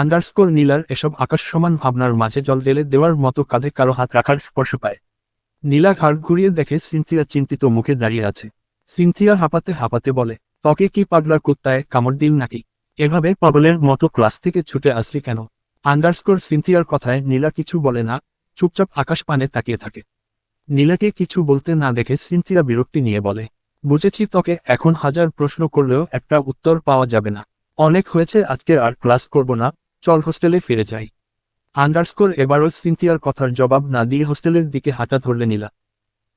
Underscore নীলার এসব আকাশ সমান ভাবনার মাঝে জল ঢেলে দেওয়ার মতো কাঁধে কারও হাত রাখার স্পর্শ পায়। নীলা ঘাড় ঘুরিয়ে দেখে সিনথিয়া চিন্তিত মুখে দাঁড়িয়ে আছে। সিনথিয়া হাঁপাতে হাঁপাতে বলে, তকে কি পাগলার কুত্তায় কামড় দিল নাকি? এভাবে পাগলের মতো ক্লাস থেকে ছুটে আসলি কেন? আন্ডারস্কোর সিনথিয়ার কথায় নীলা কিছু বলে না, চুপচাপ আকাশ পানে তাকিয়ে থাকে। নীলাকে কিছু বলতে না দেখে সিনথিয়া বিরক্তি নিয়ে বলে, বুঝেছি তোকে এখন হাজার প্রশ্ন করলেও একটা উত্তর পাওয়া যাবে না। অনেক হয়েছে, আজকে আর ক্লাস করব না। চল হোস্টেলে ফিরে যাই। আন্ডারস্কোর এবারও সিনথিয়ার কথার জবাব না দিয়ে হোস্টেলের দিকে হাঁটা ধরলে নীলা।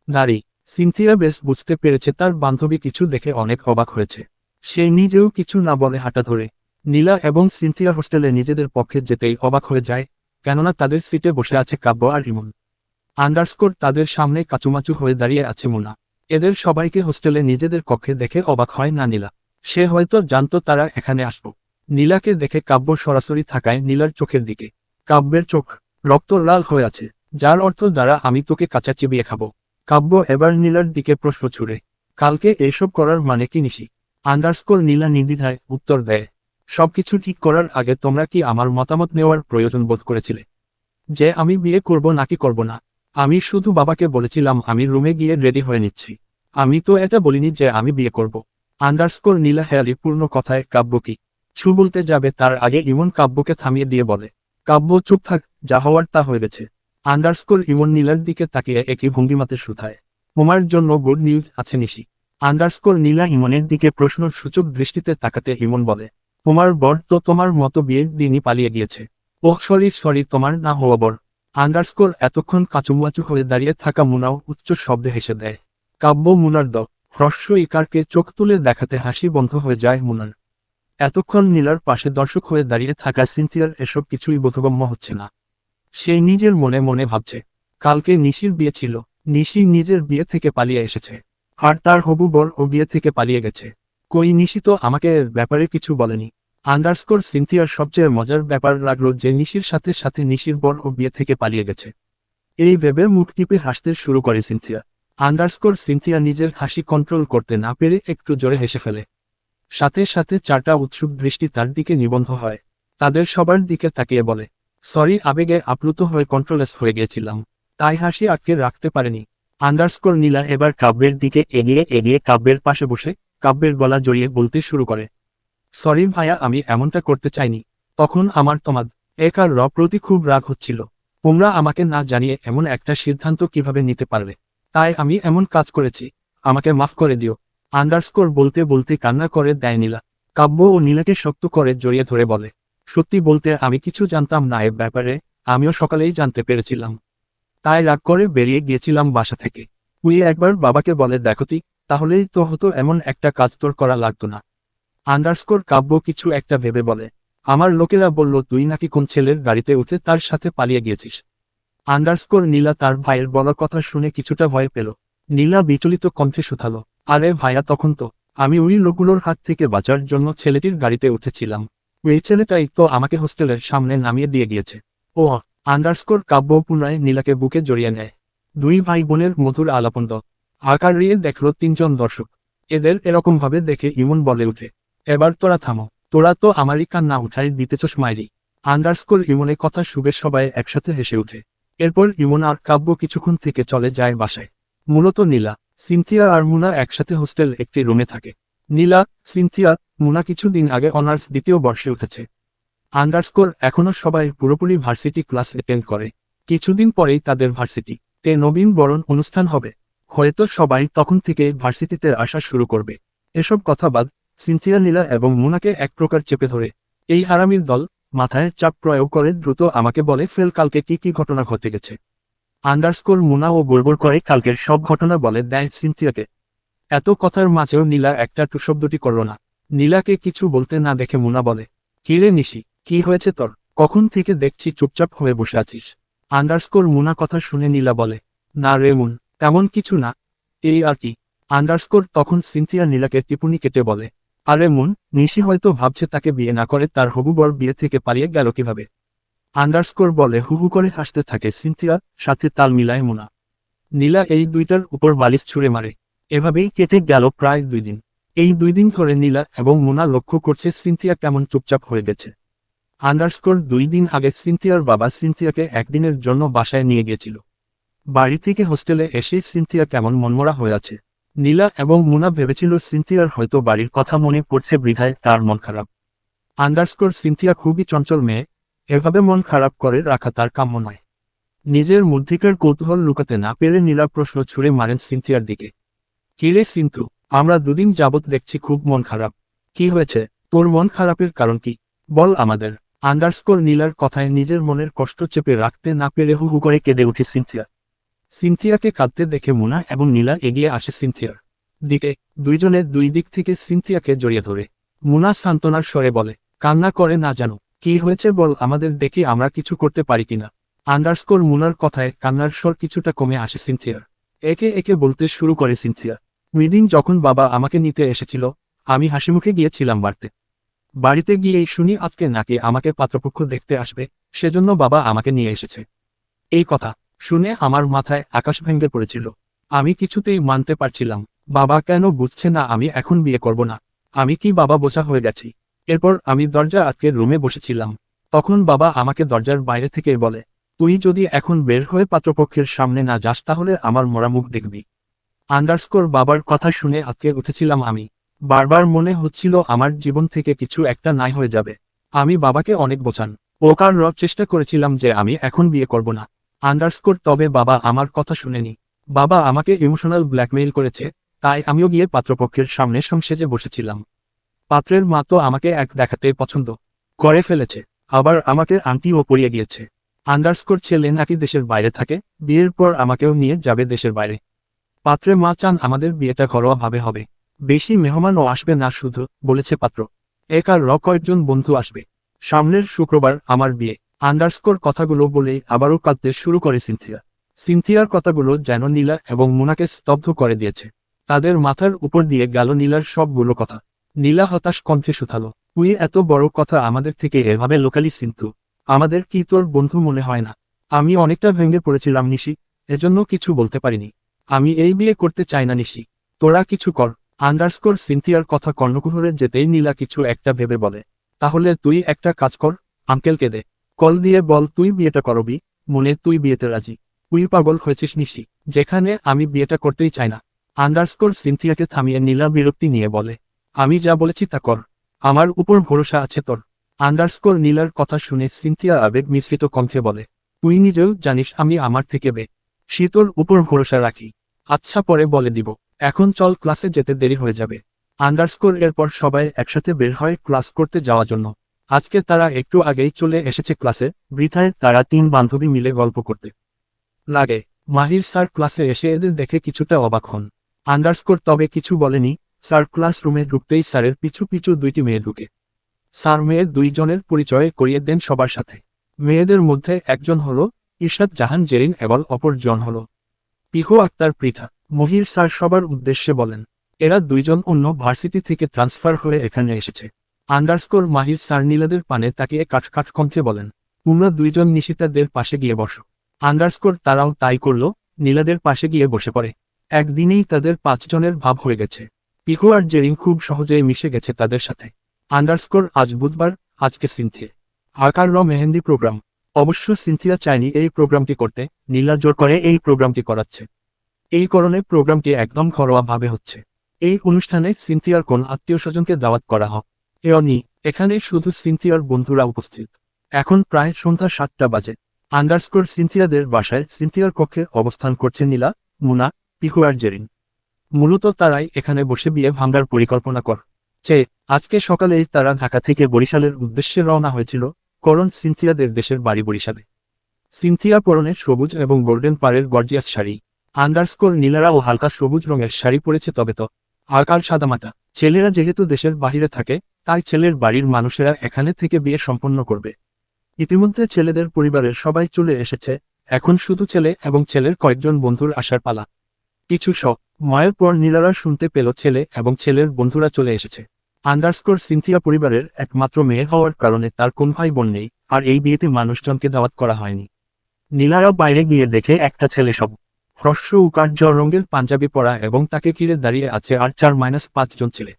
নারী সিনথিয়া বেশ বুঝতে পেরেছে তার বান্ধবী কিছু দেখে অনেক অবাক হয়েছে। সে নিজেও কিছু না বলে হাঁটা ধরে। নীলা এবং সিনথিয়া হোস্টেলে নিজেদের পক্ষে যেতেই অবাক হয়ে যায়, কেননা তাদের সিটে বসে আছে কাব্য আর রিমন। আন্ডারস্কোর তাদের সামনে কাচুমাচু হয়ে দাঁড়িয়ে আছে মুনা। এদের সবাইকে হোস্টেলে নিজেদের কক্ষে দেখে অবাক হয় না নীলা। সে হয়তো জানত তারা এখানে আসব। নীলাকে দেখে কাব্য সরাসরি থাকায় নীলার চোখের দিকে। কাব্যের চোখ রক্ত লাল হয়ে আছে, যার অর্থ দ্বারা আমি তোকে কাঁচা চিবিয়ে খাব। কাব্য এবার নীলার দিকে প্রশ্ন ছুড়ে, কালকে এসব করার মানে কি নিশি? আন্ডারস্কোর নীলা নির্দ্বিধায় উত্তর দেয়, সবকিছু ঠিক করার আগে তোমরা কি আমার মতামত নেওয়ার প্রয়োজন বোধ করেছিলে? যে আমি বিয়ে করব নাকি করব না? আমি শুধু বাবাকে বলেছিলাম, আমি রুমে গিয়ে রেডি হয়ে নিচ্ছি। আমি তো এটা বলিনি যে আমি বিয়ে করব। আন্ডারস্কোর নীলা হেয়ালি পূর্ণ কথায় কাব্য কি ছু বলতে যাবে তার আগে ইমন কাব্যকে থামিয়ে দিয়ে বলে, কাব্য, চুপ থাক, যা হওয়ার তা হয়ে গেছে। আন্ডারস্কোর ইমন নীলার দিকে তাকিয়ে একই ভঙ্গিমাতে শুধায়, তোমার জন্য গুড নিউজ আছে নিশি। আন্ডারস্কোর নীলা ইমনের দিকে প্রশ্ন সূচক দৃষ্টিতে তাকাতে ইমন বলে, তোমার বর তো তোমার মতো বিয়ের দিনই পালিয়ে গিয়েছে। ওহ, সরি সরি, তোমার না হওয়া বর। আন্ডারস্কোর এতক্ষণ কাচুমাচু হয়ে দাঁড়িয়ে থাকা মুনাও উচ্চ শব্দে হেসে দেয়, কাব্য, মুনার দ হ্রস্ব ইকারকে চোখ তুলে দেখাতে হাসি বন্ধ হয়ে যায় মুনার। এতক্ষণ নীলার পাশে দর্শক হয়ে দাঁড়িয়ে থাকা সিনথিয়ার এসব কিছুই বোধগম্য হচ্ছে না। সে নিজের মনে মনে ভাবছে, কালকে নিশির বিয়ে ছিল, নিশি নিজের বিয়ে থেকে পালিয়ে এসেছে, আর তার হবু বর ও বিয়ে থেকে পালিয়ে গেছে। কই নিশি তো আমাকে ব্যাপারে কিছু বলেনি। আন্ডারস্কোর সিনথিয়ার সবচেয়ে মজার ব্যাপার লাগল যে নিশির সাথে সাথে নিশির বর ও বিয়ে থেকে পালিয়ে গেছে। এই ভেবে মুখ টিপে হাসতে শুরু করে সিনথিয়া। আন্ডারস্কোর সিনথিয়া নিজের হাসি কন্ট্রোল করতে না পেরে একটু জোরে হেসে ফেলে। সাথে সাথে চারটা উৎসুক দৃষ্টি তার দিকে নিবন্ধ হয়। তাদের সবার দিকে তাকিয়ে বলে, সরি, আবেগে আপ্লুত হয়ে কন্ট্রোলেস হয়ে গিয়েছিলাম তাই হাসি আটকে রাখতে পারেনি। আন্ডারস্কোর নীলা এবার কাব্যের দিকে এগিয়ে এগিয়ে কাব্যের পাশে বসে কাব্যের গলা জড়িয়ে বলতে শুরু করে, সরি ভাইয়া, আমি এমনটা করতে চাইনি। তখন আমার তোমাদ একার র প্রতি খুব রাগ হচ্ছিল। তোমরা আমাকে না জানিয়ে এমন একটা সিদ্ধান্ত কীভাবে নিতে পারবে তাই আমি এমন কাজ করেছি। আমাকে মাফ করে দিও। আন্ডারস্কোর বলতে বলতে কান্না করে দেয় নীলা। কাব্য ও নীলাকে শক্ত করে জড়িয়ে ধরে বলে, সত্যি বলতে আমি কিছু জানতাম না এ ব্যাপারে, আমিও সকালেই জানতে পেরেছিলাম। তাই রাগ করে বেরিয়ে গিয়েছিলাম বাসা থেকে। তুই একবার বাবাকে বলে দেখতি তাহলেই তো হতো এমন একটা কাজ তোর করা লাগতো না। আন্ডারস্কোর কাব্য কিছু একটা ভেবে বলে, আমার লোকেরা বলল, তুই নাকি কোন ছেলের গাড়িতে উঠে তার সাথে পালিয়ে গিয়েছিস? আন্ডারস্কোর নীলা তার ভাইয়ের বলার কথা শুনে কিছুটা ভয় পেল। নীলা বিচলিত কণ্ঠে শুধালো আরে ভাইয়া, তখন তো আমি ওই লোকগুলোর হাত থেকে বাঁচার জন্য ছেলেটির গাড়িতে উঠেছিলাম। ওই ছেলেটাই তো আমাকে হোস্টেলের সামনে নামিয়ে দিয়ে গিয়েছে। ও আন্ডারস্কোর কাব্য পুনরায় নীলাকে বুকে জড়িয়ে নেয়। দুই ভাই বোনের মধুর আলাপন্দ। আকার রিয়ে দেখল তিনজন দর্শক। এদের এরকমভাবে দেখে ইমন বলে উঠে, এবার তোরা থামো। তোরা তো আমারই কান্না উঠাই দিতেছস মাইরি। আন্ডারস্কোর ইমনে কথা শুভে সবাই একসাথে হেসে উঠে। এরপর ইমন আর কাব্য কিছুক্ষণ থেকে চলে যায় বাসায়। মূলত নীলা সিনথিয়া আর মুনা একসাথে হোস্টেল একটি রুমে থাকে। নীলা, সিনথিয়া, মুনা কিছুদিন আগে অনার্স দ্বিতীয় বর্ষে উঠেছে। আন্ডারস্কোর এখনও সবাই পুরোপুরি ভার্সিটি ক্লাস অ্যাটেন্ড করে। কিছুদিন পরেই তাদের ভার্সিটি তে নবীন বরণ অনুষ্ঠান হবে। হয়তো সবাই তখন থেকে ভার্সিটিতে আসা শুরু করবে। এসব কথা বাদ, সিনথিয়া, নীলা এবং মুনাকে এক প্রকার চেপে ধরে। এই হারামির দল মাথায় চাপ প্রয়োগ করে দ্রুত আমাকে বলে, ফেল, কালকে কি কি ঘটনা ঘটে গেছে? আন্ডারস্কোর মুনা ও গড়বড় করে কালকের সব ঘটনা বলে দেয় সিনথিয়াকে। এত কথার মাঝেও নীলা একটা টু শব্দটি করল না। নীলাকে কিছু বলতে না দেখে মুনা বলে কিরে নিশি, কি হয়েছে তোর? কখন থেকে দেখছি চুপচাপ হয়ে বসে আছিস? আন্ডারস্কোর মুনা কথা শুনে নীলা বলে, না রে মুন, তেমন কিছু না। এই আর কি? আন্ডারস্কোর তখন সিনথিয়া নীলাকে টিপুনি কেটে বলে, আরে মুন, নিশি হয়তো ভাবছে তাকে বিয়ে না করে তার হবু বর বিয়ে থেকে পালিয়ে গেল কীভাবে? আন্ডারস্কোর বলে হু হু করে হাসতে থাকে সিনথিয়া, সাথে তাল মিলায় মুনা। নীলা এই দুইটার উপর বালিশ ছুঁড়ে মারে। এভাবেই কেটে গেল প্রায় দুই দিন। এই দুই দিন ধরে নীলা এবং মুনা লক্ষ্য করছে সিনথিয়া কেমন চুপচাপ হয়ে গেছে। আন্ডারস্কোর দুই দিন আগে সিনথিয়ার বাবা সিনথিয়াকে একদিনের জন্য বাসায় নিয়ে গিয়েছিল। বাড়ি থেকে হোস্টেলে এসেই সিনথিয়া কেমন মনমরা হয়ে আছে। নীলা এবং মুনা ভেবেছিল সিনথিয়ার হয়তো বাড়ির কথা মনে পড়ছে বৃথায় তার মন খারাপ। আন্ডারস্কোর সিনথিয়া খুবই চঞ্চল মেয়ে এভাবে মন খারাপ করে রাখা তার কাম্য নয়। নিজের মধ্যিকার কৌতূহল লুকাতে না পেরে নীলা প্রশ্ন ছুড়ে মারেন সিনথিয়ার দিকে। কিরে সিন্তু আমরা দুদিন যাবৎ দেখছি খুব মন খারাপ। কি হয়েছে? তোর মন খারাপের কারণ কি? বল আমাদের। আন্ডারস্কোর নীলার কথায় নিজের মনের কষ্ট চেপে রাখতে না পেরে হু হু করে কেঁদে উঠে সিনথিয়া। সিনথিয়াকে কাঁদতে দেখে মুনা এবং নীলা এগিয়ে আসে সিনথিয়ার দিকে। দুইজনে দুই দিক থেকে সিনথিয়াকে জড়িয়ে ধরে। মুনা সান্ত্বনার স্বরে বলে, কান্না করে না জানো কি হয়েছে বল, আমাদের দেখে আমরা কিছু করতে পারি কিনা। আন্ডারস্কোর মুনার কথায় কান্নার স্বর কিছুটা কমে আসে সিনথিয়ার। একে একে বলতে শুরু করে সিনথিয়া। মিদিন যখন বাবা আমাকে নিতে এসেছিল, আমি হাসিমুখে গিয়েছিলাম বাড়তে। বাড়িতে গিয়েই শুনি আজকে নাকি আমাকে পাত্রপক্ষ দেখতে আসবে, সেজন্য বাবা আমাকে নিয়ে এসেছে। এই কথা শুনে আমার মাথায় আকাশ ভেঙে পড়েছিল। আমি কিছুতেই মানতে পারছিলাম, বাবা কেন বুঝছে না আমি এখন বিয়ে করব না। আমি কি বাবা বোঝা হয়ে গেছি? এরপর আমি দরজা আটকে রুমে বসেছিলাম। তখন বাবা আমাকে দরজার বাইরে থেকে বলে, তুই যদি এখন বের হয়ে পাত্রপক্ষের সামনে না যাস তাহলে আমার মরা মুখ দেখবি। আন্ডারস্কোর বাবার কথা শুনে আটকে উঠেছিলাম আমি। বারবার মনে হচ্ছিল আমার জীবন থেকে কিছু একটা নাই হয়ে যাবে। আমি বাবাকে অনেক বোঝান। ওকার রব চেষ্টা করেছিলাম যে আমি এখন বিয়ে করব না। আন্ডারস্কোর তবে বাবা আমার কথা শুনেনি। বাবা আমাকে ইমোশনাল ব্ল্যাকমেইল করেছে, তাই আমিও গিয়ে পাত্রপক্ষের সামনে সংসেজে বসেছিলাম। পাত্রের মা তো আমাকে এক দেখাতে পছন্দ করে ফেলেছে। আবার আমাকে আংটিও পরিয়ে গিয়েছে আন্ডারস্কোর ছেলে নাকি দেশের বাইরে থাকে, বিয়ের পর আমাকেও নিয়ে যাবে দেশের বাইরে। পাত্রে মা চান আমাদের বিয়েটা ঘরোয়াভাবে হবে। বেশি মেহমানও আসবে না শুধু, বলেছে পাত্র। একার র কয়েকজন বন্ধু আসবে। সামনের শুক্রবার আমার বিয়ে। আন্ডারস্কোর কথাগুলো বলেই আবারও কাঁদতে শুরু করে সিনথিয়া। সিনথিয়ার কথাগুলো যেন নীলা এবং মোনাকে স্তব্ধ করে দিয়েছে। তাদের মাথার উপর দিয়ে গেল নীলার সবগুলো কথা। নীলা হতাশ কণ্ঠে শুথালো তুই এত বড় কথা আমাদের থেকে এভাবে লোকালি সিন্তু আমাদের কি তোর বন্ধু মনে হয় না? আমি অনেকটা ভেঙে পড়েছিলাম নিশি, এজন্য কিছু বলতে পারিনি। আমি এই বিয়ে করতে চাই না নিশি, তোরা কিছু কর, আন্ডারস্কোর সিনথিয়ার কথা কর্ণকুহরে যেতেই নীলা কিছু একটা ভেবে বলে, তাহলে তুই একটা কাজ কর, আঙ্কেলকে দে, কল দিয়ে বল তুই বিয়েটা করবি মনে তুই বিয়েতে রাজি, তুই পাগল হয়েছিস নিশি, যেখানে আমি বিয়েটা করতেই চাই না। আন্ডারস্কোর সিনথিয়াকে থামিয়ে নীলা বিরক্তি নিয়ে বলে আমি যা বলেছি তা কর। আমার উপর ভরসা আছে তোর। আন্ডারস্কোর নীলার কথা শুনে সিনথিয়া আবেগ মিশ্রিত কণ্ঠে বলে, তুই নিজেও জানিস আমি আমার থেকে বে। শীতর উপর ভরসা রাখি। আচ্ছা পরে বলে দিব। এখন চল ক্লাসে যেতে দেরি হয়ে যাবে। আন্ডারস্কোর এরপর সবাই একসাথে বের হয় ক্লাস করতে যাওয়ার জন্য। আজকে তারা একটু আগেই চলে এসেছে ক্লাসে। বৃথায় তারা তিন বান্ধবী মিলে গল্প করতে লাগে। মাহির স্যার ক্লাসে এসে এদের দেখে কিছুটা অবাক হন। আন্ডারস্কোর তবে কিছু বলেনি। স্যার ক্লাসরুমে ঢুকতেই স্যারের পিছু পিছু দুইটি মেয়ে ঢুকে। স্যার মেয়ে দুইজনের পরিচয় করিয়ে দেন সবার সাথে। মেয়েদের মধ্যে একজন হল ইরশাদ জাহান, জেরিন এবং অপরজন হল পিহু আক্তার পৃথা। মহির স্যার সবার উদ্দেশ্যে বলেন, এরা দুইজন অন্য ভার্সিটি থেকে ট্রান্সফার হয়ে এখানে এসেছে। আন্ডারস্কোর মাহির স্যার নীলাদের পানে তাকিয়ে কাঠ কাঠ কণ্ঠে বলেন, তোমরা দুইজন নিশিতাদের পাশে গিয়ে বসো। আন্ডারস্কোর তারাও তাই করল, নীলাদের পাশে গিয়ে বসে পড়ে। একদিনেই তাদের পাঁচজনের ভাব হয়ে গেছে। পিকো আর জেরিন খুব সহজেই মিশে গেছে তাদের সাথে। আন্ডারস্কোর আজ বুধবার, আজকে সিনথিয়া আকার র মেহেন্দি প্রোগ্রাম? অবশ্য সিনথিয়া চায়নি এই প্রোগ্রামটি করতে, নীলা জোর করে এই প্রোগ্রামটি করাচ্ছে। এই কারণে প্রোগ্রামটি একদম ঘরোয়াভাবে হচ্ছে। এই অনুষ্ঠানে সিনথিয়ার কোন আত্মীয় স্বজনকে দাওয়াত করা হোক এমনি এখানে শুধু সিনথিয়ার বন্ধুরা উপস্থিত। এখন প্রায় সন্ধ্যা সাতটা বাজে। আন্ডারস্কোর সিনথিয়াদের বাসায় সিনথিয়ার কক্ষে অবস্থান করছে নীলা, মুনা পিহু আর জেরিন। মূলত তারাই এখানে বসে বিয়ে ভাঙ্গার পরিকল্পনা কর। চে, আজকে সকালেই তারা ঢাকা থেকে বরিশালের উদ্দেশ্যে রওনা হয়েছিল করণ সিনথিয়াদের দেশের বাড়ি বরিশালে। সিনথিয়া পরনে সবুজ এবং গোল্ডেন পাড়ের গর্জিয়াস শাড়ি। আন্ডারস্কোর নীলারা ও হালকা সবুজ রঙের শাড়ি পরেছে তবে তো। আকার সাদামাটা? ছেলেরা যেহেতু দেশের বাহিরে থাকে, তাই ছেলের বাড়ির মানুষেরা এখানে থেকে বিয়ে সম্পন্ন করবে। ইতিমধ্যে ছেলেদের পরিবারের সবাই চলে এসেছে, এখন শুধু ছেলে এবং ছেলের কয়েকজন বন্ধুর আসার পালা। কিছু শখ। মায়ের পর নীলারা শুনতে পেল ছেলে এবং ছেলের বন্ধুরা চলে এসেছে। আন্ডারস্কোর সিনথিয়া পরিবারের একমাত্র মেয়ে হওয়ার কারণে তার কোন ভাই বোন নেই, আর এই বিয়েতে মানুষজনকে দাওয়াত করা হয়নি। নীলারা বাইরে গিয়ে দেখে একটা ছেলে সব। হ্রস্ব উকার্য রঙের পাঞ্জাবি পরা এবং তাকে ঘিরে দাঁড়িয়ে আছে আর চার মাইনাস পাঁচজন ছেলে।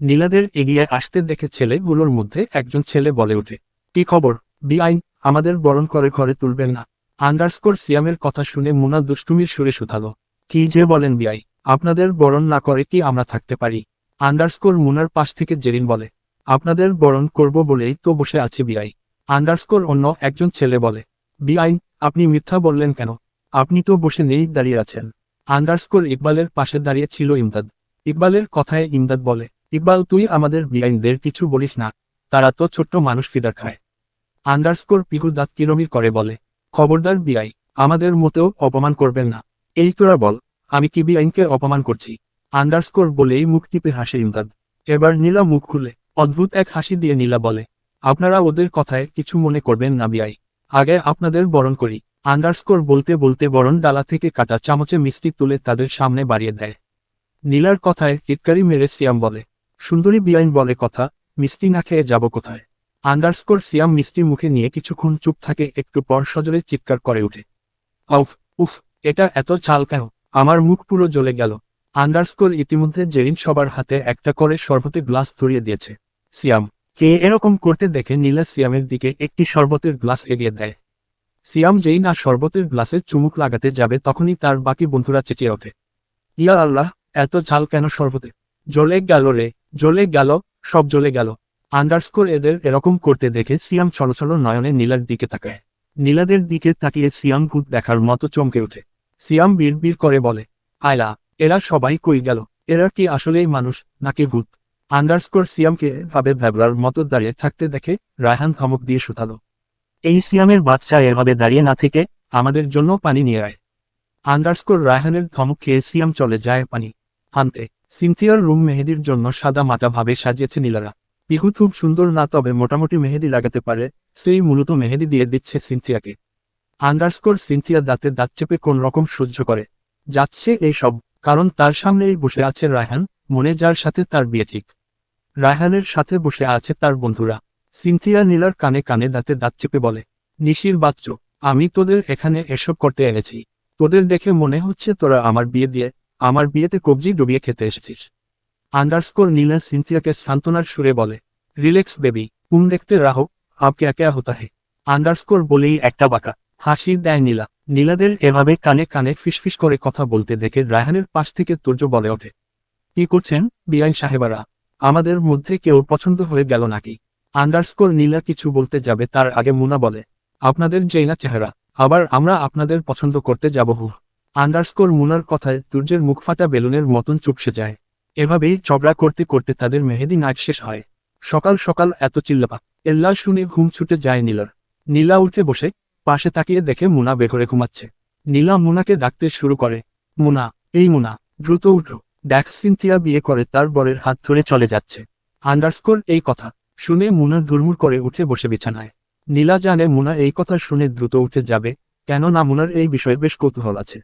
নীলাদের এগিয়ে আসতে দেখে ছেলেগুলোর মধ্যে একজন ছেলে বলে ওঠে, কি খবর? বিআইন, আমাদের বরণ করে ঘরে তুলবেন না। আন্ডারস্কোর সিয়ামের কথা শুনে মুনা দুষ্টুমির সুরে শুধালো কি যে বলেন বিআই, আপনাদের বরণ না করে কি আমরা থাকতে পারি? আন্ডারস্কোর মুনার পাশ থেকে জেরিন বলে, আপনাদের বরণ করব বলেই তো বসে আছি বিআই। আন্ডারস্কোর অন্য একজন ছেলে বলে বিআইন আপনি মিথ্যা বললেন কেন? আপনি তো বসে নেই দাঁড়িয়ে আছেন। আন্ডারস্কোর ইকবালের পাশে দাঁড়িয়ে ছিল ইমদাদ। ইকবালের কথায় ইমদাদ বলে, ইকবাল তুই আমাদের বিআইনদের কিছু বলিস না, তারা তো ছোট্ট মানুষ ফিডার খায়। আন্ডারস্কোর পিহু দাঁত কিরমির করে বলে, খবরদার বিআই, আমাদের মতেও অপমান করবেন না। এই তোরা বল, আমি কি বিআইনকে অপমান করছি। আন্ডারস্কোর বলেই মুখ টিপে হাসে ইমদাদ। এবার নীলা মুখ খুলে, অদ্ভুত এক হাসি দিয়ে নীলা বলে, আপনারা ওদের কথায় কিছু মনে করবেন না, বিআই। আগে আপনাদের বরণ করি। আন্ডারস্কোর বলতে বলতে বরণ ডালা থেকে কাটা চামচে মিষ্টি তুলে তাদের সামনে বাড়িয়ে দেয়। নীলার কথায় টিটকারি মেরে সিয়াম বলে, সুন্দরী বিআইন বলে কথা, মিষ্টি না খেয়ে যাব কোথায়? আন্ডারস্কোর সিয়াম মিষ্টি মুখে নিয়ে কিছুক্ষণ চুপ থাকে, একটু পর সজলে চিৎকার করে ওঠে। আউফ, উফ এটা এত চাল কেন? আমার মুখ পুরো জ্বলে গেল। আন্ডারস্কোর ইতিমধ্যে জেরিন সবার হাতে একটা করে শরবতের গ্লাস ধরিয়ে দিয়েছে। সিয়াম, কে এরকম করতে দেখে নীলা সিয়ামের দিকে একটি শরবতের গ্লাস এগিয়ে দেয়। সিয়াম যেই না শরবতের গ্লাসে চুমুক লাগাতে যাবে তখনই তার বাকি বন্ধুরা চেঁচিয়ে ওঠে। ইয়া আল্লাহ, এত ঝাল কেন শরবতে? জ্বলে গেল রে, জ্বলে গেল, সব জ্বলে গেল। আন্ডারস্কোর এদের এরকম করতে দেখে সিয়াম ছলছল নয়নে নীলার দিকে তাকায়। নীলাদের দিকে তাকিয়ে সিয়াম ভূত দেখার মতো চমকে ওঠে। সিয়াম বিড় করে বলে, আয়লা, এরা সবাই কই গেল? এরা কি আসলেই মানুষ নাকি ভূত? আন্ডারস্কোর সিয়ামকে ভাবে ভ্যাবলার মতো দাঁড়িয়ে থাকতে দেখে রায়হান ধমক দিয়ে শুধালো, এই সিয়ামের বাচ্চা এভাবে দাঁড়িয়ে না থেকে আমাদের জন্য পানি নিয়ে আয়। আন্ডারস্কোর রায়হানের ধমক খেয়ে সিয়াম চলে যায় পানি আনতে। সিনথিয়ার রুম মেহেদির জন্য সাদা মাটা ভাবে সাজিয়েছে নীলারা। পিহু খুব সুন্দর না, তবে মোটামুটি মেহেদি লাগাতে পারে। সেই মূলত মেহেদি দিয়ে দিচ্ছে সিনথিয়াকে। আন্ডারস্কোর সিনথিয়া দাঁতে দাঁত চেপে কোন রকম সহ্য করে। যাচ্ছে এই সব, কারণ তার সামনেই বসে আছে রায়হান, মনে যার সাথে তার বিয়ে ঠিক। রায়হানের সাথে বসে আছে তার বন্ধুরা। সিনথিয়া নীলার কানে কানে দাঁতে দাঁত চেপে বলে, নিশির বাচ্চ, আমি তোদের এখানে এসব করতে এনেছি। তোদের দেখে মনে হচ্ছে তোরা আমার বিয়ে দিয়ে, আমার বিয়েতে কবজি ডুবিয়ে খেতে এসেছিস। আন্ডারস্কোর নীলা সিনথিয়াকে সান্ত্বনার সুরে বলে, রিল্যাক্স বেবি তুম দেখতে রাহো, আপকে একে হতা হে। আন্ডারস্কোর বলেই একটা বাঁকা। হাসি দেয় নীলা। নীলাদের এভাবে কানে কানে ফিসফিস করে কথা বলতে দেখে রায়হানের পাশ থেকে তুর্য বলে ওঠে, কি করছেন বিআইন সাহেবারা? আমাদের মধ্যে কেউ পছন্দ হয়ে গেল নাকি? আন্ডারস্কোর নীলা কিছু বলতে যাবে তার আগে মুনা বলে, আপনাদের যেই না চেহারা, আবার আমরা আপনাদের পছন্দ করতে যাব হু। আন্ডারস্কোর মুনার কথায় তুর্যের মুখ ফাটা বেলুনের মতন চুপসে যায়। এভাবেই ঝগড়া করতে করতে তাদের মেহেদি নাইট শেষ হয়। সকাল সকাল এত চিল্লাপা এল্লা শুনে ঘুম ছুটে যায় নীলার। নীলা উঠে বসে পাশে তাকিয়ে দেখে মুনা বেঘরে ঘুমাচ্ছে। নীলা মুনাকে ডাকতে শুরু করে। মুনা, এই মুনা, দ্রুত উঠো। দেখ সিনথিয়া বিয়ে করে তার বরের হাত ধরে চলে যাচ্ছে। আন্ডারস্কোর এই কথা শুনে মুনা দুর্মুর করে উঠে বসে বিছানায়। নীলা জানে মুনা এই কথা শুনে দ্রুত উঠে যাবে কেন না মুনার এই বিষয়ে বেশ কৌতূহল আছে।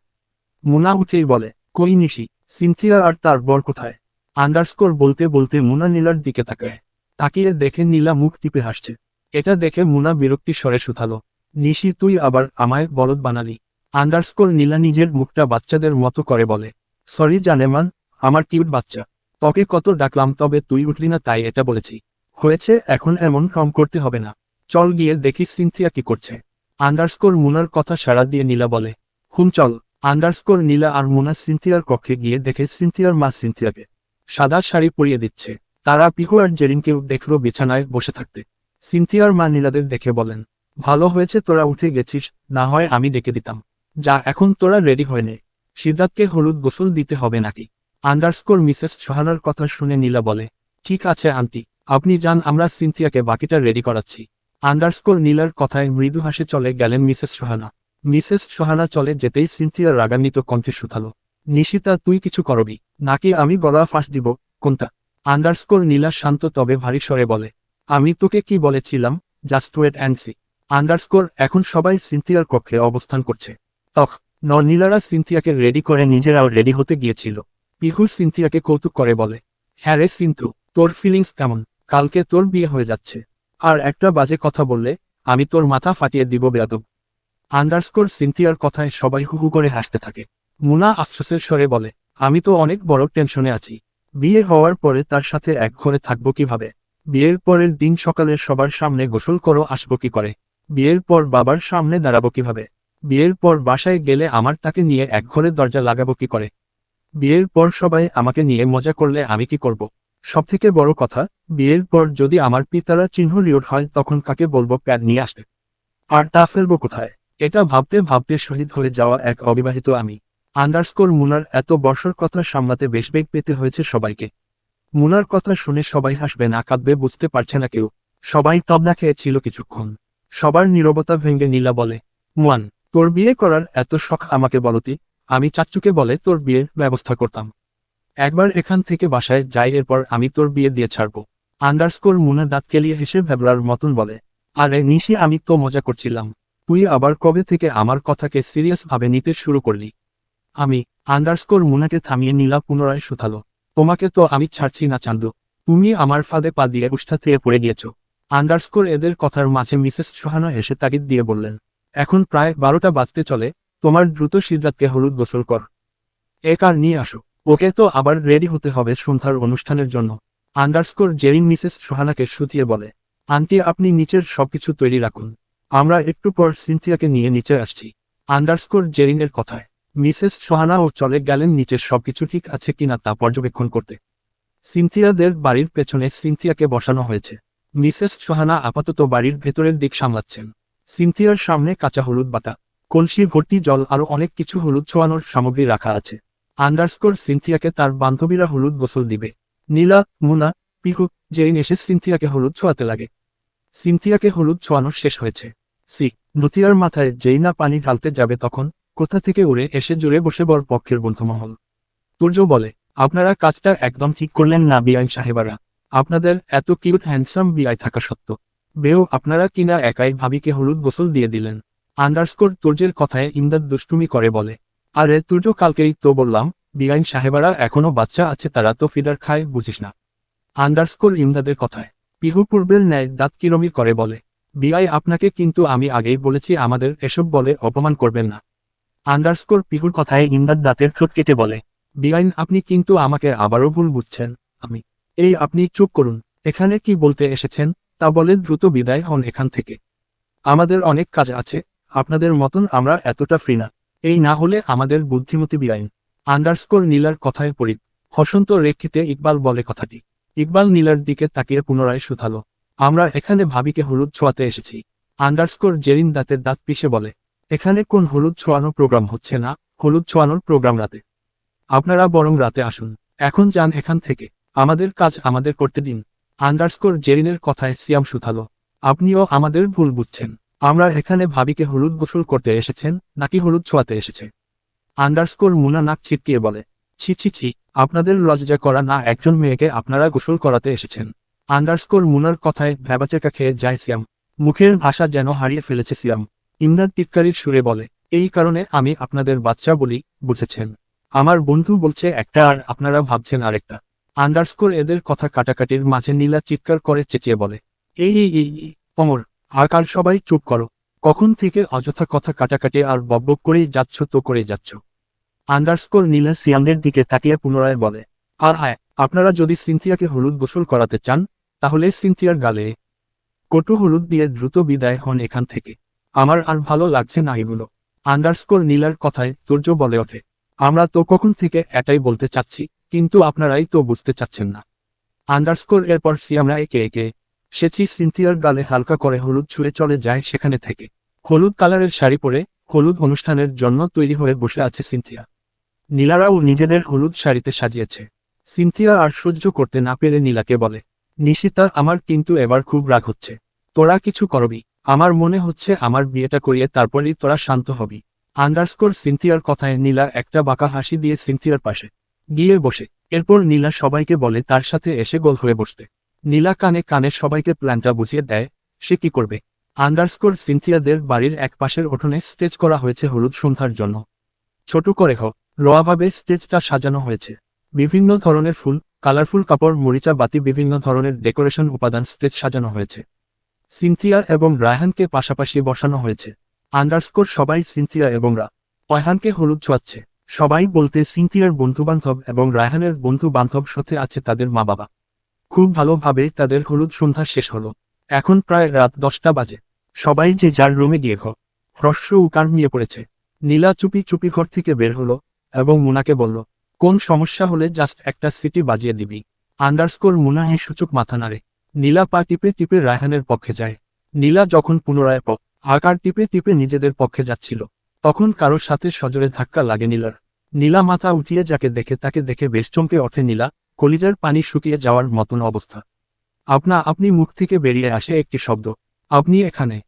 মুনা উঠেই বলে, কই নিশি সিনথিয়া আর তার বর কোথায়? আন্ডারস্কোর বলতে বলতে মুনা নীলার দিকে তাকায়। তাকিয়ে দেখে নীলা মুখ টিপে হাসছে। এটা দেখে মুনা বিরক্তি স্বরে শুথালো নিশি তুই আবার আমায় বলদ বানালি। আন্ডারস্কোর নীলা নিজের মুখটা বাচ্চাদের মতো করে বলে। সরি জানেমান, আমার কিউট বাচ্চা। তোকে কত ডাকলাম, তবে তুই উঠলি না, তাই এটা বলেছি। হয়েছে, এখন এমন কম করতে হবে না। চল গিয়ে দেখি সিনথিয়া কি করছে। আন্ডারস্কোর মুনার কথা সাড়া দিয়ে নীলা বলে। হুম, চল। আন্ডারস্কোর নীলা আর মুনা সিনথিয়ার কক্ষে গিয়ে দেখে সিনথিয়ার মা সিনথিয়াকে। সাদা শাড়ি পরিয়ে দিচ্ছে। তারা পিহু আর জেরিনকেও দেখল বিছানায় বসে থাকতে। সিনথিয়ার মা নীলাদের দেখে বলেন ভালো হয়েছে তোরা উঠে গেছিস, না হয় আমি ডেকে দিতাম। যা এখন তোরা রেডি হয়ে নে। সিদ্ধার্থকে হলুদ গোসল দিতে হবে নাকি? আন্ডারস্কোর মিসেস সোহানার কথা শুনে নীলা বলে, ঠিক আছে, আন্টি। আপনি যান, আমরা সিনথিয়াকে বাকিটা রেডি করাচ্ছি। আন্ডারস্কোর নীলার কথায় মৃদু হাসে চলে গেলেন মিসেস সোহানা। মিসেস সোহানা চলে যেতেই সিনথিয়া রাগান্বিত কণ্ঠে শুথালো নিশিতা, তুই কিছু করবি? নাকি আমি গলা ফাঁস দিব? কোনটা? আন্ডারস্কোর নীলা শান্ত তবে ভারী স্বরে বলে, আমি তোকে কি বলেছিলাম? Just wait and see underscore এখন সবাই সিনথিয়ার কক্ষে অবস্থান করছে। তখ ন নীলারা সিনথিয়াকে রেডি করে নিজেরাও রেডি হতে গিয়েছিল। পিহুর সিনথিয়াকে কৌতুক করে বলে হ্যাঁ রে সিন্তু তোর ফিলিংস কেমন? কালকে তোর বিয়ে হয়ে যাচ্ছে। আর একটা বাজে কথা বললে, আমি তোর মাথা ফাটিয়ে দিব বেয়াদব। আন্ডারস্কোর সিনথিয়ার কথায় সবাই হুহু করে হাসতে থাকে। মুনা আফসোসের স্বরে বলে, আমি তো অনেক বড় টেনশনে আছি। বিয়ে হওয়ার পরে তার সাথে এক ঘরে থাকব কীভাবে? বিয়ের পরের দিন সকালে সবার সামনে গোসল করো, আসব কি করে? বিয়ের পর বাবার সামনে দাঁড়াবো কীভাবে? বিয়ের পর বাসায় গেলে আমার তাকে নিয়ে এক ঘরে দরজা লাগাবো কি করে? বিয়ের পর সবাই আমাকে নিয়ে মজা করলে আমি কি করব? সবথেকে বড় কথা, বিয়ের পর যদি আমার পিতারা চিহ্ন লিওট হয় তখন কাকে বলব প্যাড নিয়ে আসবে? আর তা ফেলব কোথায়? এটা ভাবতে ভাবতে শহীদ হয়ে যাওয়া এক অবিবাহিত আমি। আন্ডারস্কোর মুনার এত বর্ষর কথা সামলাতে বেশ বেগ পেতে হয়েছে সবাইকে। মুনার কথা শুনে সবাই হাসবে না, কাঁদবে, বুঝতে পারছে না কেউ। সবাই তবনা খেয়েছিল কিছুক্ষণ। সবার নীরবতা ভেঙে নীলা বলে, মুয়ান, তোর বিয়ে করার এত শখ আমাকে বলতি। আমি চাচ্চুকে বলে তোর বিয়ের ব্যবস্থা করতাম। একবার এখান থেকে বাসায় যাই, এরপর আমি তোর বিয়ে দিয়ে ছাড়ব। আন্ডারস্কোর মুনা দাঁত কেলিয়ে হেসে ভেবলার মতন বলে, আরে নিশি, আমি তো মজা করছিলাম। তুই আবার কবে থেকে আমার কথাকে সিরিয়াস ভাবে নিতে শুরু করলি? আমি আন্ডারস্কোর মুনাকে থামিয়ে নীলা পুনরায় শুধালো, তোমাকে তো আমি ছাড়ছি না, চান্দু। তুমি আমার ফাঁদে পা দিয়ে উষ্ঠা থেকে পড়ে গিয়েছ। আন্ডারস্কোর এদের কথার মাঝে মিসেস সোহানা এসে তাগিদ দিয়ে বললেন, এখন প্রায় বারোটা বাজতে চলে, তোমার দ্রুত সিদ্ধাতকে হলুদ গোসল কর। এ কার নিয়ে আসো। ওকে তো আবার রেডি হতে হবে সন্ধ্যার অনুষ্ঠানের জন্য। আন্ডারস্কোর জেরিন মিসেস সোহানাকে শুতিয়ে বলে, আন্টি, আপনি নিচের সবকিছু তৈরি রাখুন। আমরা একটু পর সিনথিয়াকে নিয়ে নিচে আসছি। আন্ডারস্কোর জেরিনের কথায়, মিসেস সোহানা ও চলে গেলেন নিচের সবকিছু ঠিক আছে কিনা তা পর্যবেক্ষণ করতে। সিনথিয়াদের বাড়ির পেছনে সিনথিয়াকে বসানো হয়েছে। মিসেস সোহানা আপাতত বাড়ির ভেতরের দিক সামলাচ্ছেন। সিনথিয়ার সামনে কাঁচা হলুদ বাটা, কলসি, ভর্তি জল আরও অনেক কিছু হলুদ ছোয়ানোর সামগ্রী রাখা আছে। আন্ডারস্কোর সিনথিয়াকে তার বান্ধবীরা হলুদ গোসল দিবে। নীলা, মুনা, পিহু জেরিন এসে সিনথিয়াকে হলুদ ছোঁয়াতে লাগে। সিনথিয়াকে হলুদ ছোঁয়ানো শেষ হয়েছে। সি নথিয়ার মাথায় যেই না পানি ঢালতে যাবে তখন কোথা থেকে উড়ে এসে জুড়ে বসে বর পক্ষের বন্ধুমহল। তুর্য বলে, আপনারা কাজটা একদম ঠিক করলেন না, বিআইন সাহেবারা। আপনাদের এত কিউট হ্যান্ডসাম বিআই থাকা সত্য বেও আপনারা কিনা একাই ভাবিকে হলুদ গোসল দিয়ে দিলেন? আন্ডারস্কোর তুর্যের কথায় ইমদাদ দুষ্টুমি করে বলে, আরে তুর্য, কালকেই তো বললাম বিআইন সাহেবারা এখনও বাচ্চা আছে, তারা তো ফিডার খায়, বুঝিস না। আন্ডারস্কোর ইমদাদের কথায়, পিহু পূর্বের ন্যায় দাঁত কিরমির করে বলে বিআই আপনাকে কিন্তু আমি আগেই বলেছি, আমাদের এসব বলে অপমান করবেন না। আন্ডারস্কোর পিহুর কথায় ইমদাদ দাঁতের ঠোঁট কেটে বলে বিআইন আপনি কিন্তু আমাকে আবারও ভুল বুঝছেন, আমি এই আপনি চুপ করুন, এখানে কি বলতে এসেছেন, তা বলে দ্রুত বিদায় হন এখান থেকে। আমাদের অনেক কাজ আছে, আপনাদের মতন আমরা এতটা ফ্রি না। এই না হলে আমাদের বুদ্ধিমতী বিআইন। আন্ডারস্কোর নীলার কথায় পড়ি, হসন্ত রেখিতে ইকবাল বলে কথাটি। ইকবাল নীলার দিকে তাকিয়ে পুনরায় শুধালো, আমরা এখানে ভাবিকে হলুদ ছোঁয়াতে এসেছি। আন্ডারস্কোর জেরিন দাঁতের দাঁত পিষে বলে, এখানে কোন হলুদ ছোঁয়ানো প্রোগ্রাম হচ্ছে না, হলুদ ছোঁয়ানোর প্রোগ্রাম রাতে। আপনারা বরং রাতে আসুন, এখন যান এখান থেকে। আমাদের কাজ আমাদের করতে দিন। আন্ডারস্কোর জেরিনের কথায় সিয়াম শুথালো আপনিও আমাদের ভুল বুঝছেন। আমরা এখানে ভাবিকে হলুদ গোসল করতে এসেছেন, নাকি হলুদ ছোঁয়াতে এসেছে? আন্ডারস্কোর মুনা নাক ছিটকিয়ে বলে, ছি ছি ছি, আপনাদের লজ্জা করা না একজন মেয়েকে আপনারা গোসল করাতে এসেছেন। আন্ডারস্কোর মুনার কথায় ভ্যাবাচেকা খেয়ে যায় সিয়াম। মুখের ভাষা যেন হারিয়ে ফেলেছে সিয়াম। ইমদাদ টিটকারির সুরে বলে, এই কারণে আমি আপনাদের বাচ্চা বলি, বুঝেছেন। আমার বন্ধু বলছে একটা আর আপনারা ভাবছেন আরেকটা। আন্ডারস্কোর এদের কথা কাটাকাটির মাঝে নীলা চিৎকার করে চেঁচিয়ে বলে, এই এই অমর, আর কাল সবাই চুপ করো। কখন থেকে অযথা কথা কাটাকাটি আর বকবক করেই যাচ্ছ তো করে যাচ্ছ? আন্ডারস্কোর নীলা সিয়ামদের দিকে তাকিয়ে পুনরায় বলে, আর হ্যাঁ আপনারা যদি সিনথিয়াকে হলুদ গোসল করাতে চান, তাহলে সিনথিয়ার গালে কটু হলুদ দিয়ে দ্রুত বিদায় হন এখান থেকে। আমার আর ভালো লাগছে না এগুলো। আন্ডারস্কোর নীলার কথায় তুর্য বলে ওঠে, আমরা তো কখন থেকে এটাই বলতে চাচ্ছি। কিন্তু আপনারাই তো বুঝতে চাচ্ছেন না। আন্ডারস্কোর এরপর সিয়ামরা একে একে সেচি সিনথিয়ার গালে হালকা করে হলুদ ছুঁয়ে চলে যায় সেখানে থেকে। হলুদ কালারের শাড়ি পরে হলুদ অনুষ্ঠানের জন্য তৈরি হয়ে বসে আছে সিনথিয়া। নীলারাও নিজেদের হলুদ শাড়িতে সাজিয়েছে। সিনথিয়া আর সহ্য করতে না পেরে নীলাকে বলে, নিশিতা, আমার কিন্তু এবার খুব রাগ হচ্ছে। তোরা কিছু করবি। আমার মনে হচ্ছে আমার বিয়েটা করিয়ে তারপরেই তোরা শান্ত হবি। আন্ডারস্কোর সিনথিয়ার কথায় নীলা একটা বাঁকা হাসি দিয়ে সিনথিয়ার পাশে গিয়ে বসে। এরপর নীলা সবাইকে বলে তার সাথে এসে গোল হয়ে বসতে। নীলা কানে কানে সবাইকে প্ল্যানটা বুঝিয়ে দেয়, সে কি করবে? আন্ডারস্কোর সিনথিয়াদের বাড়ির এক পাশের উঠোনে স্টেজ করা হয়েছে হলুদ সন্ধ্যার জন্য। ছোট করে হোক, রোয়াভাবে স্টেজটা সাজানো হয়েছে। বিভিন্ন ধরনের ফুল, কালারফুল কাপড়, মরিচা, বাতি, বিভিন্ন ধরনের ডেকোরেশন উপাদান স্টেজ সাজানো হয়েছে। সিনথিয়া এবং রায়হানকে পাশাপাশি বসানো হয়েছে। আন্ডারস্কোর সবাই সিনথিয়া এবং রা। অয়হানকে হলুদ ছোঁয়াচ্ছে। সবাই বলতে সিনথিয়ার বন্ধুবান্ধব এবং রায়হানের বন্ধু বান্ধব সাথে আছে তাদের মা বাবা খুব ভালোভাবে তাদের হলুদ সন্ধ্যা শেষ হলো। এখন প্রায় রাত দশটা বাজে। সবাই যে যার রুমে গিয়ে ঘ হ্রস্ব উকার নিয়ে পড়েছে। নীলা চুপি চুপি ঘর থেকে বের হলো এবং মুনাকে বলল, কোন সমস্যা হলে জাস্ট একটা সিটি বাজিয়ে দিবি। আন্ডারস্কোর মুনা এই সূচক মাথা নাড়ে। নীলা পা টিপে টিপে রায়হানের পক্ষে যায়। নীলা যখন পুনরায় প আকার টিপে টিপে নিজেদের পক্ষে যাচ্ছিল। তখন কারোর সাথে সজোরে ধাক্কা লাগে নীলার। নীলা মাথা উঠিয়ে যাকে দেখে তাকে দেখে বেশ চমকে ওঠে নীলা, কলিজার পানি শুকিয়ে যাওয়ার মতন অবস্থা। আপনা, আপনি মুখ থেকে বেরিয়ে আসে একটি শব্দ। আপনি এখানে।